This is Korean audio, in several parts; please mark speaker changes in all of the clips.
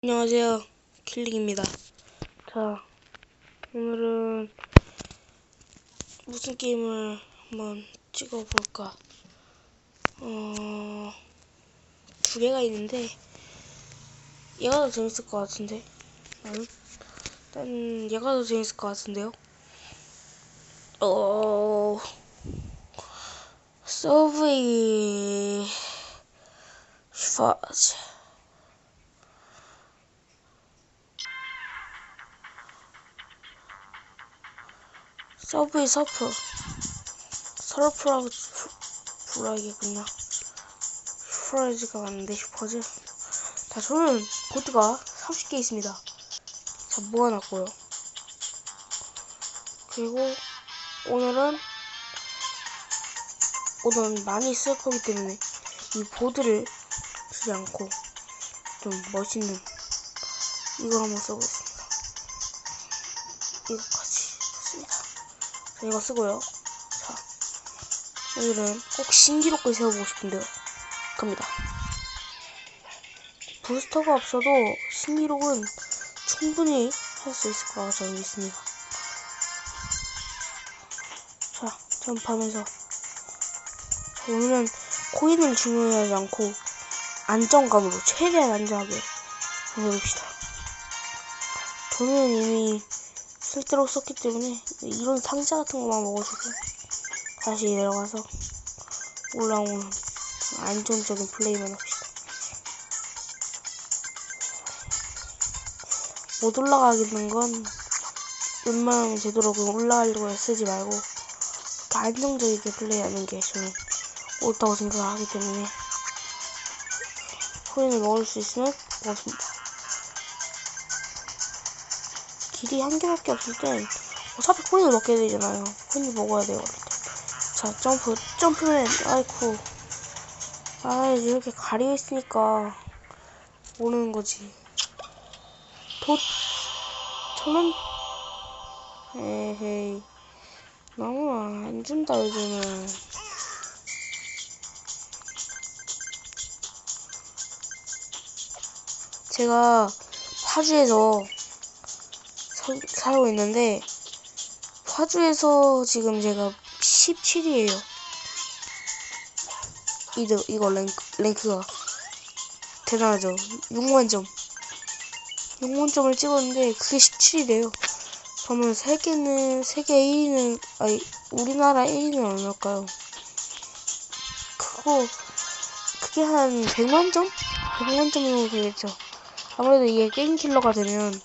Speaker 1: 안녕하세요. 킬링입니다. 자, 오늘은 무슨 게임을 한번 찍어볼까? 어, 두 개가 있는데, 얘가 더 재밌을 것 같은데, 나는? 일단, 얘가 더 재밌을 것 같은데요? 어, 서브웨이, 슈퍼즈. 서브웨이 서프. 서프라고 부라기군요 슈퍼즈가 맞는데 슈퍼즈? 자 저는 보드가 30개 있습니다. 자 모아놨고요. 그리고 오늘은 오늘은 많이 쓸 거기 때문에 이 보드를 쓰지 않고 좀 멋있는 이걸 한번 써보겠습니다. 자, 이거 쓰고요. 자, 오늘은 꼭 신기록을 세워보고 싶은데요. 갑니다. 부스터가 없어도 신기록은 충분히 할 수 있을 거라고 저는 믿습니다. 자, 점프하면서 오늘은 코인을 중요하지 않고 안정감으로 최대한 안전하게 해봅시다. 돈은 이미 실제로 썼기 때문에 이런 상자 같은 것만 먹어주고 다시 내려가서 올라오는 안정적인 플레이만 합시다. 못 올라가겠는 건 웬만하면 제대로 올라가려고 쓰지 말고 안정적이게 플레이하는 게 저는 옳다고 생각하기 때문에 코인을 먹을 수 있으면 먹었습니다. 길이 한 개밖에 없을 땐 어차피 코인을 먹게 되잖아요. 코인을 먹어야 돼요. 자, 점프, 점프맨, 아이쿠. 아, 이렇게 가려 있으니까 모르는 거지. 돛, 천원? 에헤이. 너무 안 준다, 요즘은. 제가 파주에서 살고 있는데 파주에서 지금 제가 17이에요. 이거, 이거 랭크, 랭크가 대단하죠. 6만점. 6만점을 찍었는데 그게 17이래요. 그러면 세계는 세계 1위는 아니 우리나라 1위는 얼마일까요? 그거 그게 한 100만 점? 100만 점 정도 되겠죠. 아무래도 이게 게임 킬러가 되면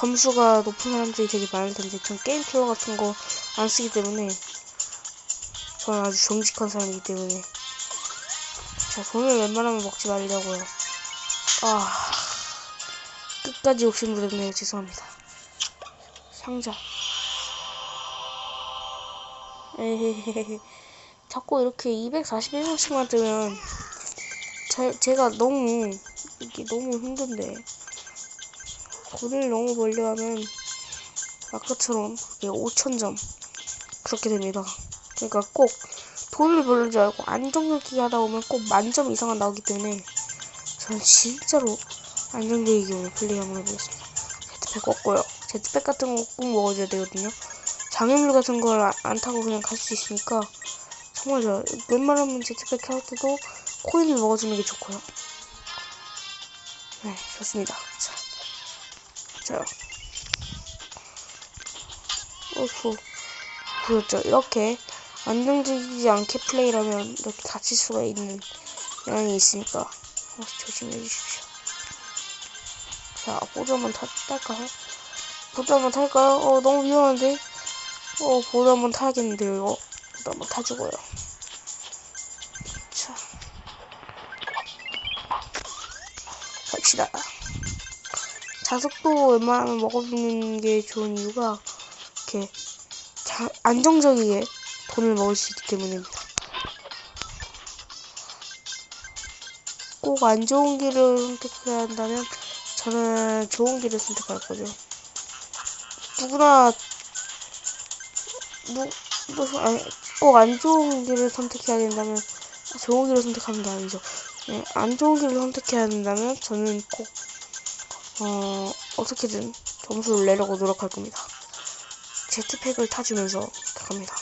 Speaker 1: 점수가 높은 사람들이 되게 많을 텐데 전 게임 킬러 같은 거 안 쓰기 때문에 저는 아주 정직한 사람이기 때문에. 자 돈을 웬만하면 먹지 말려고요. 아 끝까지 욕심 부렸네요. 죄송합니다. 상자. 에헤헤헤 자꾸 이렇게 241명씩만 뜨면 제, 제가 너무 이게 너무 힘든데 돈을 너무 벌려 하면 아까처럼 그게 5천점 그렇게 됩니다. 그러니까 꼭 돈을 벌지 알고 안정적이게 하다 보면 꼭 만점 이상은 나오기 때문에 저는 진짜로 안정적이게 플레이 한번 해보겠습니다. 제트팩 꺾고요. 제트팩 같은 거 꼭 먹어줘야 되거든요. 장애물 같은 걸 안 타고 그냥 갈 수 있으니까 정말 좋아요. 웬만하면 제트팩 할 때도 코인을 먹어주는 게 좋고요. 네, 좋습니다. 자. 자. 어후. 그렇죠. 이렇게 안정적이지 않게 플레이라면 이렇게 다칠 수가 있는 영향이 있으니까 어, 조심해 주십시오. 자, 한번 타, 탈까요? 보드 한번 탈까요? 어, 너무 위험한데? 어, 보드 한번 타야겠는데요, 이거. 보드 한번 타주고요. 자. 갑시다. 자석도 웬만하면 먹어주는 게 좋은 이유가 이렇게 자, 안정적이게 돈을 먹을 수 있기 때문입니다. 꼭 안 좋은 길을 선택해야 한다면 저는 좋은 길을 선택할 거죠. 누구나 누, 꼭안 좋은 길을 선택해야 된다면 좋은 길을 선택하는 게 아니죠. 네, 안 좋은 길을 선택해야 된다면 저는 꼭 어, 어떻게든 점수를 내려고 노력할 겁니다. 제트팩을 타주면서 갑니다.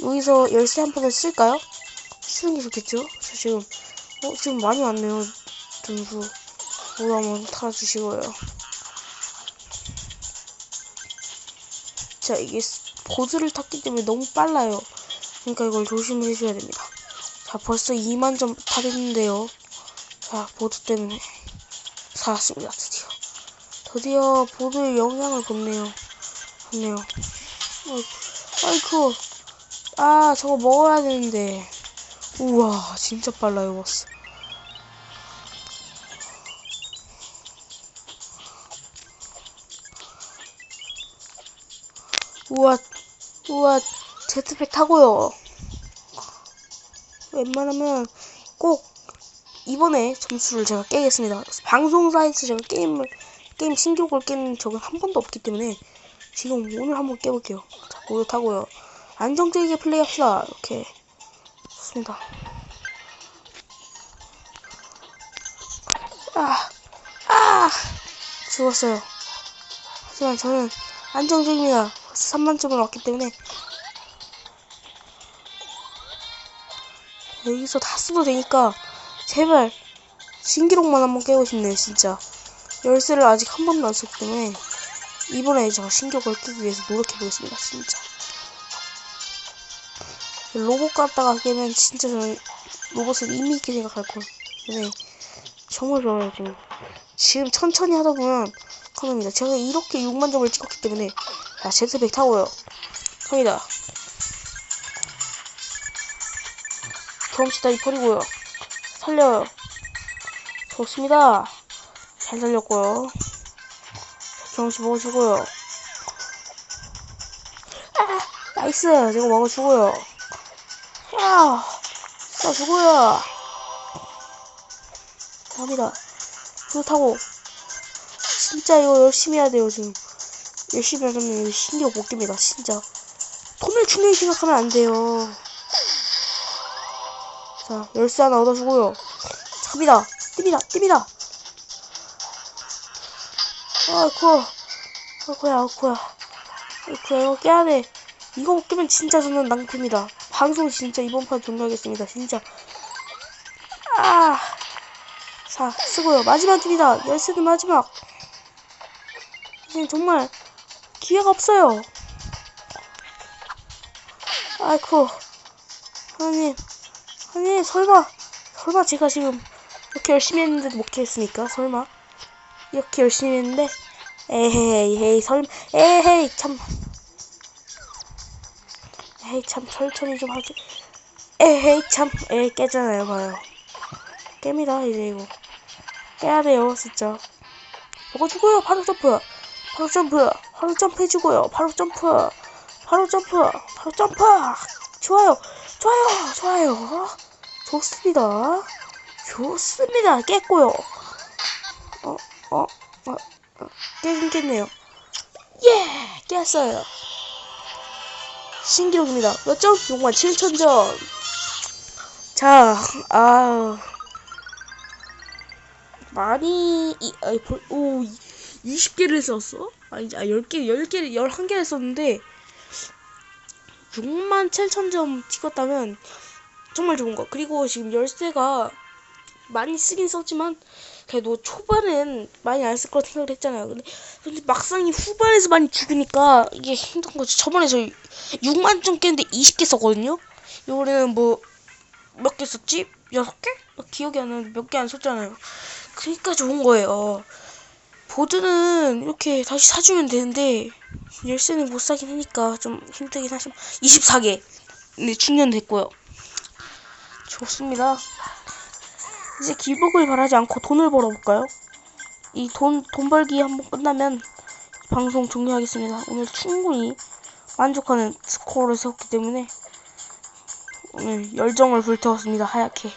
Speaker 1: 여기서 열쇠 한 번을 쓸까요? 쓰는 게 좋겠죠? 저 지금 어 지금 많이 왔네요 점수 모두 한번 타주시고요. 자 이게 스- 보드를 탔기 때문에 너무 빨라요. 그러니까 이걸 조심을 해줘야 됩니다. 자 벌써 2만 점 타겠는데요. 자 보드 때문에 살았습니다 드디어. 보드의 영향을 받네요. 받네요. 어, 아이쿠 아 저거 먹어야 되는데 우와 진짜 빨라요 버스 우와 우와 제트팩 타고요 웬만하면 꼭 이번에 점수를 제가 깨겠습니다 방송사에서 제가 게임을 게임 신기록을 깬 적은 한 번도 없기 때문에 지금 오늘 한번 깨볼게요. 자 타고요. 안정적이게 플레이합시다. 이렇게. 좋습니다. 아, 아, 죽었어요. 하지만 저는 안정적입니다. 3만 점을 얻기 때문에. 여기서 다 써도 되니까 제발 신기록만 한번 깨고 싶네요, 진짜. 열쇠를 아직 한 번도 안 썼기 때문에 이번에 제가 신기록을 깨기 위해서 노력해 보겠습니다, 진짜. 로봇 갖다가 깨면 진짜 저는 로봇을 의미 있게 생각할 거예요. 네. 정말 좋아요 지금 지금 천천히 하다 보면 커냅니다 제가 이렇게 6만 점을 찍었기 때문에 자 제트백 타고요 갑니다 경험치 다이 버리고요 살려요 좋습니다 잘 살렸고요 경험치 먹어주고요 아 나이스 제가 먹어주고요 야 쏴주고요 갑니다. 그렇다고 진짜 이거 열심히 해야 돼요 지금. 열심히 하려면 이거 신경 못 깁니다 진짜. 돈을 중요히 생각하면 안 돼요. 자 열쇠 하나 얻어주고요. 갑니다. 뜁니다. 뜁니다. 아이쿠. 아이쿠야 아이쿠야. 아이쿠야 이거 깨야 돼. 이거 못 깨면 진짜 저는 낭패입니다. 방송 진짜 이번 판 종료하겠습니다. 진짜. 아. 자, 쓰고요. 마지막 깁니다. 열쇠는 마지막. 이제 정말 기회가 없어요. 아이쿠. 하나님, 하나님, 설마, 설마 제가 지금 이렇게 열심히 했는데도 못 깨겠습니까? 설마? 이렇게 열심히 했는데? 에헤이, 에이, 설, 에헤이, 참. 에이, 참, 천천히 좀 하지. 에헤이, 참, 에이, 깨잖아요, 봐요. 깹니다, 이제 이거. 깨야 돼요, 진짜. 이거 주고요, 바로 점프. 바로 점프. 바로 점프 해주고요. 바로 점프. 바로 점프. 바로 점프. 좋아요. 좋아요. 좋아요. 좋습니다. 좋습니다. 깼고요. 어, 어, 어, 어 깨긴 깼네요. 예! 깼어요. 신기록입니다. 몇 점? 6만 7천 점. 자, 아우. 많이 이, 아이, 벌, 오 20개를 썼어? 아니 아 10개 10개 11개를 썼는데 6만 7천 점 찍었다면 정말 좋은 거. 그리고 지금 열쇠가 많이 쓰긴 썼지만 그래도 초반엔 많이 안 쓸 거라 생각을 했잖아요. 근데, 근데 막상 이 후반에서 많이 죽으니까 이게 힘든 거지. 저번에 저 6만 점 깼는데 20개 썼거든요. 이번에는 뭐 몇 개 썼지? 6개? 기억이 안 나는데 몇 개 안 썼잖아요. 그러니까 좋은 거예요. 보드는 이렇게 다시 사주면 되는데 열쇠는 못 사긴 하니까 좀 힘들긴 하지만 24개 네 충전됐고요. 좋습니다. 이제 기복을 바라지 않고 돈을 벌어볼까요? 이 돈 돈 벌기 한번 끝나면 방송 종료하겠습니다. 오늘 충분히 만족하는 스코어를 세웠기 때문에 오늘 열정을 불태웠습니다. 하얗게.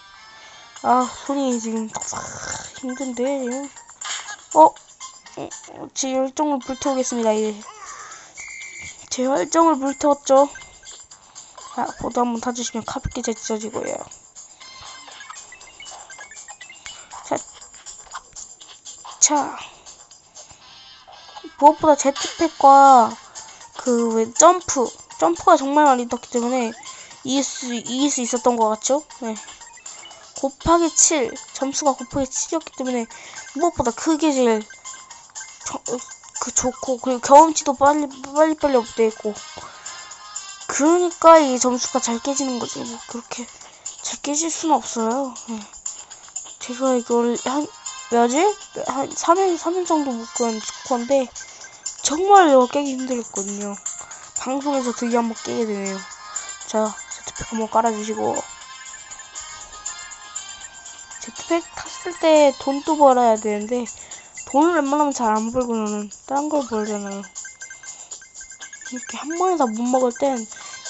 Speaker 1: 아 손이 지금 힘든데 지금. 어? 어, 어, 제 열정을 불태우겠습니다 이제 제 열정을 불태웠죠 자 보드 한번 타주시면 가볍게 제쳐지고요 자. 무엇보다 제트팩과 그 왜 점프, 점프가 정말 많이 떴기 때문에 이길 수, 이길 수 있었던 것 같죠? 네. 곱하기 7, 점수가 곱하기 7이었기 때문에 무엇보다 그게 제일 저- 그 좋고 그리고 경험치도 빨리 빨리 빨리 업데이트했고 그러니까 이 점수가 잘 깨지는 거지 뭐 그렇게 잘 깨질 수는 없어요. 예. 제가 이걸 한 뭐지 한 3일 3일 정도 한 스코어인데 정말 이거 깨기 힘들었거든요. 방송에서 드디어 한번 깨게 되네요. 자 제트팩 한번 깔아주시고 제트팩 탔을 때 돈도 벌어야 되는데 돈을 웬만하면 잘 안 벌고 저는 딴걸 벌잖아요. 이렇게 한 번에 다 못 먹을 땐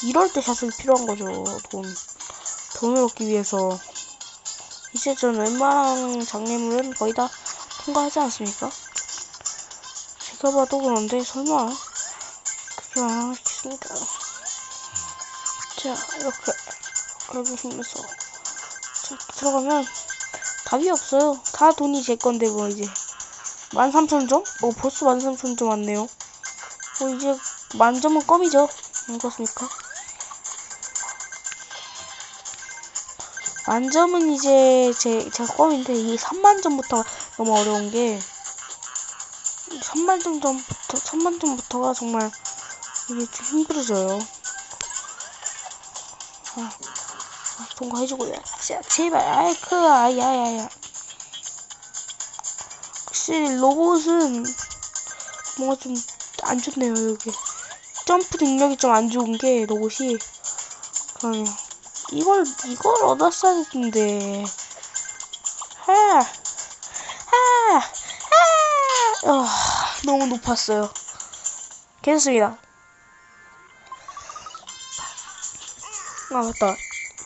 Speaker 1: 이럴 때 샷이 필요한 거죠. 돈. 돈을 얻기 위해서. 이제 저는 웬만한 장애물은 거의 다 통과하지 않습니까? 제가 봐도 그런데 설마 그게 안 하겠습니까? 자, 이렇게 걸으시면서 자, 들어가면 답이 없어요. 다 돈이 제 건데 뭐 이제 13,000점? 어 벌써 13,000점 왔네요. 뭐 이제 만점은 껌이죠. 안 그렇습니까? 만점은 이제 제, 제가 껌인데 이 3만점부터 너무 어려운 게 3만점 전부터 3만점부터가 정말 이게 좀 힘들어져요. 아, 아, 통과해주고 야, 자, 제발 아이크 아야야야. 확실히 로봇은 뭔가 좀 안 좋네요 여기 점프 능력이 좀 안 좋은 게 로봇이 그러면 이걸 이걸 얻었어야 했는데 하, 하, 하, 아, 너무 높았어요. 괜찮습니다. 아 맞다.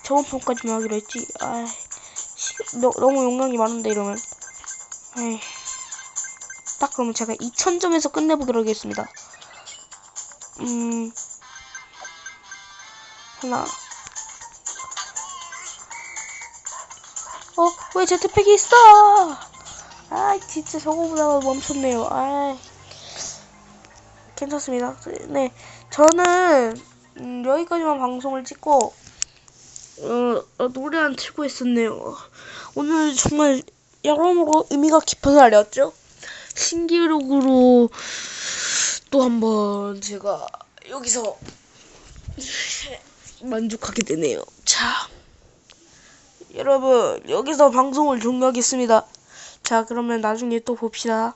Speaker 1: 저번 편까지만 하기로 했지. 아, 시, 너, 너무 용량이 많은데 이러면. 에이. 딱 그러면 제가 2000점에서 끝내보기로 하겠습니다. 음, 하나. 어, 왜 제트팩이 있어? 아, 진짜 저거보다가 멈췄네요. 아, 괜찮습니다. 네, 저는 음, 여기까지만 방송을 찍고 어, 어, 노래 안 틀고 있었네요. 오늘 정말 여러모로 의미가 깊은 날이었죠. 신기록으로 또 한 번 제가 여기서 만족하게 되네요. 자, 여러분 여기서 방송을 종료하겠습니다. 자, 그러면 나중에 또 봅시다.